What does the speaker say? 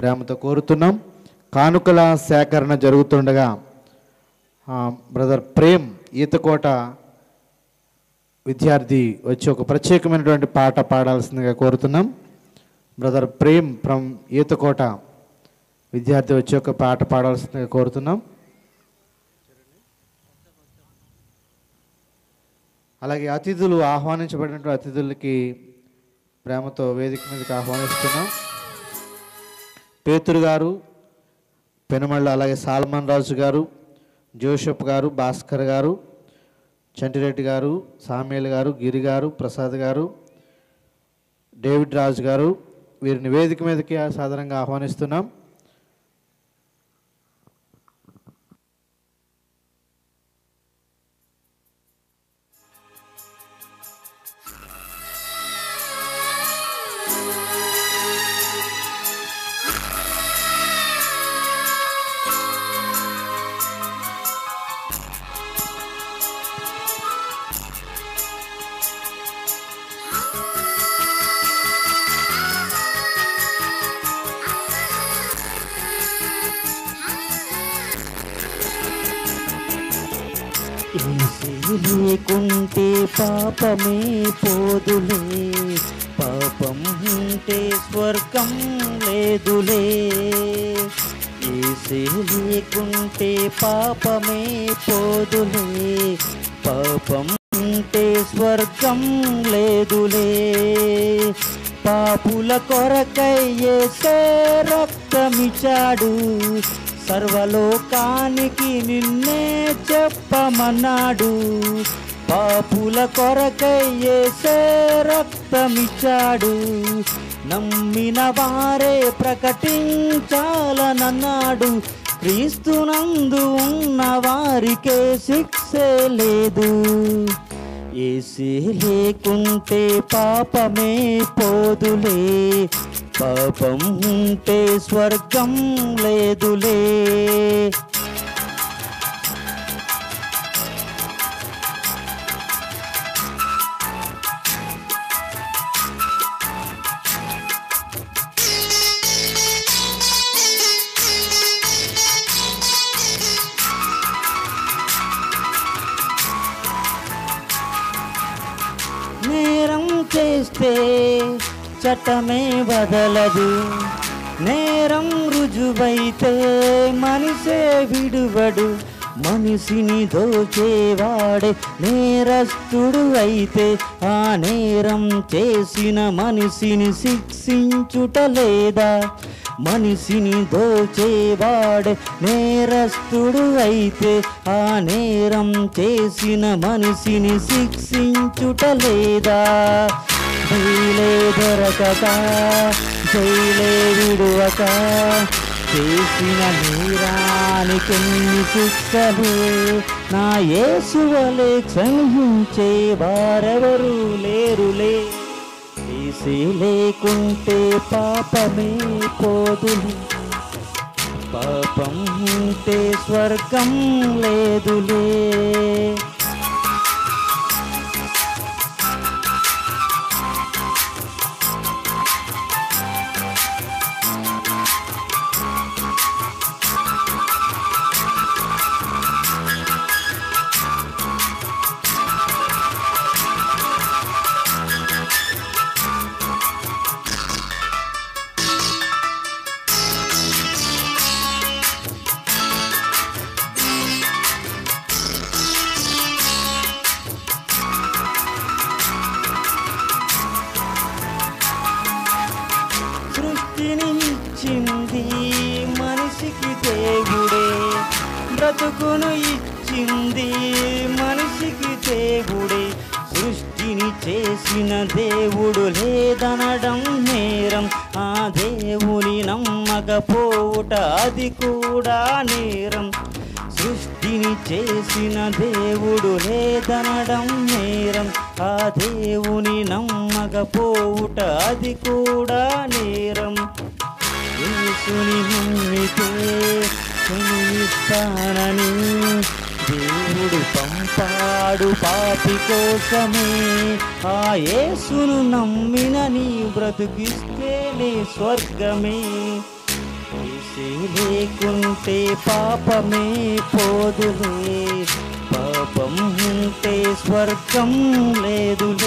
ప్రేమతో కోరుతున్నాం. కానుకల సేకరణ జరుగుతుండగా బ్రదర్ ప్రేమ్ ఈతకోట విద్యార్థి వచ్చి ఒక ప్రత్యేకమైనటువంటి పాట పాడాల్సిందిగా కోరుతున్నాం. బ్రదర్ ప్రేమ్ ఫ్రమ్ ఈతకోట విద్యార్థి వచ్చి ఒక పాట పాడాల్సిందిగా కోరుతున్నాం. అలాగే అతిథులు ఆహ్వానించబడినటువంటి అతిథులకి ప్రేమతో వేదిక మీదకి ఆహ్వానిస్తున్నాం. పేతురు గారు పెనుమళ్ళ అలాగే సాల్మన్ రాజు గారు జోషప్ గారు భాస్కర్ గారు చంటిరెడ్డి గారు సామేల్ గారు గిరి గారు ప్రసాద్ గారు డేవిడ్ రాజు గారు వీరిని వేదిక మీదకి సాధారణంగా ఆహ్వానిస్తున్నాం. ఏసీ లేకుంటే పాపమే పోదులే. పాపం ఉంటే స్వర్గం లేదులే. ఏసీ లేకుంటే పాపమే పోదులే. పాపం ఉంటే స్వర్గం లేదులే. పాపుల కొరకయ్యేసే రక్తమిచాడు. సర్వలోకానికి నిన్నే చెప్పమన్నాడు. పాపుల కొరకయ్యేసే రక్తమిచ్చాడు. నమ్మిన వారే ప్రకటించాలనన్నాడు. క్రీస్తునందు ఉన్న వారికే శిక్షే లేదు. ఏసీ లేకుంటే పాపమే పోదులే. పాపం ఉంటే స్వర్గం లేదులే. నేరం చేస్తే చట్టమే వదలదు. నేరం రుజువైతే మనిషే విడువడు. మనిషిని దోచేవాడే నేరస్తుడు అయితే ఆ నేరం చేసిన మనిషిని శిక్షించుట లేదా? మనిషిని దోచేవాడే నేరస్తుడు అయితే ఆ నేరం చేసిన మనిషిని శిక్షించుట లేదా? జైలే దొరకక జైలే విడువక చేసిన నేరానికెన్ని శిక్షలు? నా యేసువలే క్షమించే వారెవరూ లేరులే. తీసి లేకుంటే పాపమే పోదులే పాపం ఉంటే స్వర్గం లేదులే. సృష్టిని మనిషికి దేవుడే. బ్రతుకును ఇచ్చింది మనిషికి దేవుడే. సృష్టిని చేసిన దేవుడు లేదనడం నేరం. ఆ దేవుని నమ్మకపోవుట అది కూడా నేరం. సృష్టిని చేసిన దేవుడు లేదనడం నేరం. ఆ దేవుని నమ్మకపోవుట అది కూడా నేరం. యేసుని నమ్మితే క్షమిస్తానని దేవుడు పంపాడు పాపి కోసమే. ఆ యేసును నమ్మిన నీ బ్రతుకిస్తేనే స్వర్గమే. లేకుంటే పాపమే పోదులే. పాపం ఉంటే స్వర్గం లేదులే.